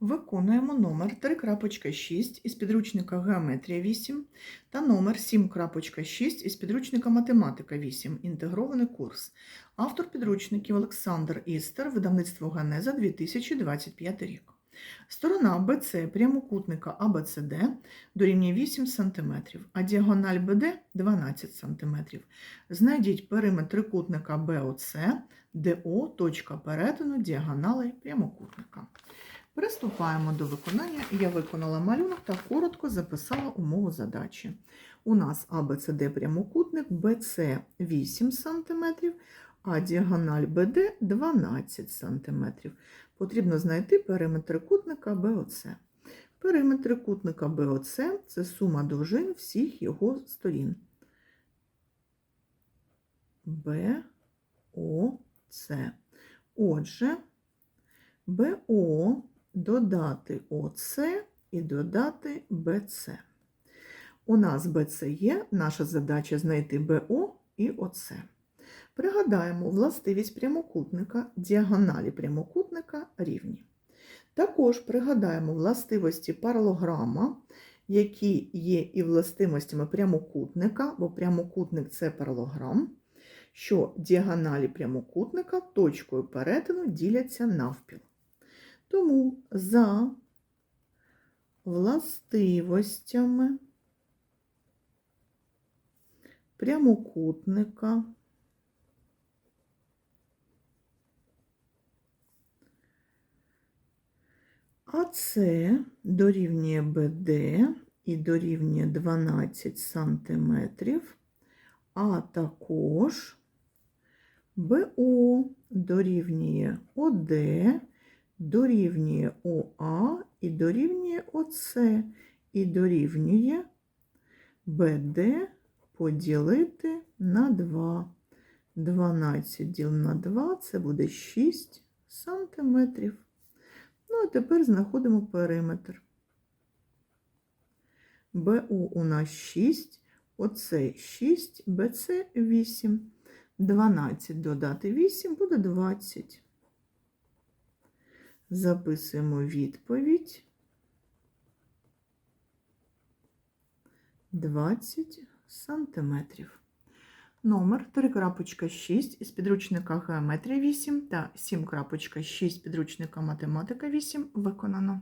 Виконуємо номер 3.6 із підручника Геометрія 8 та номер 7.6 із підручника Математика 8. Інтегрований курс. Автор підручників Олександр Істер, видавництво Генеза 2025 рік. Сторона БЦ прямокутника АБЦД дорівнює 8 см, а діагональ БД 12 см. Знайдіть периметр трикутника БОЦ, ДО – точка перетину діагоналей прямокутника. Приступаємо до виконання. Я виконала малюнок та коротко записала умову задачі. У нас АБЦД прямокутник, БЦ 8 см, а діагональ БД 12 см. Потрібно знайти периметр трикутника БОЦ. Периметр трикутника БОЦ – це сума довжин всіх його сторін. БОЦ. Отже, БО додати ОЦ і додати БЦ. У нас БЦ є, наша задача знайти БО і ОЦ. Пригадаємо властивість прямокутника, діагоналі прямокутника рівні. Також пригадаємо властивості паралограма, які є і властивостями прямокутника, бо прямокутник це паралограм, що діагоналі прямокутника точкою перетину діляться навпіл. Тому за властивостями прямокутника АС дорівнює БД і дорівнює 12 см, а також БО дорівнює ОД дорівнює ОА і дорівнює ОЦ, і дорівнює БД поділити на 2. 12 діл на 2 це буде 6 сантиметрів. Ну, а тепер знаходимо периметр. БУ у нас 6, оце 6, БЦ 8. 12 додати 8 буде 20. Записуємо відповідь 20 сантиметрів. Номер 3.6 із підручника Геометрія 8 та 7.6 підручника Математика 8 виконано.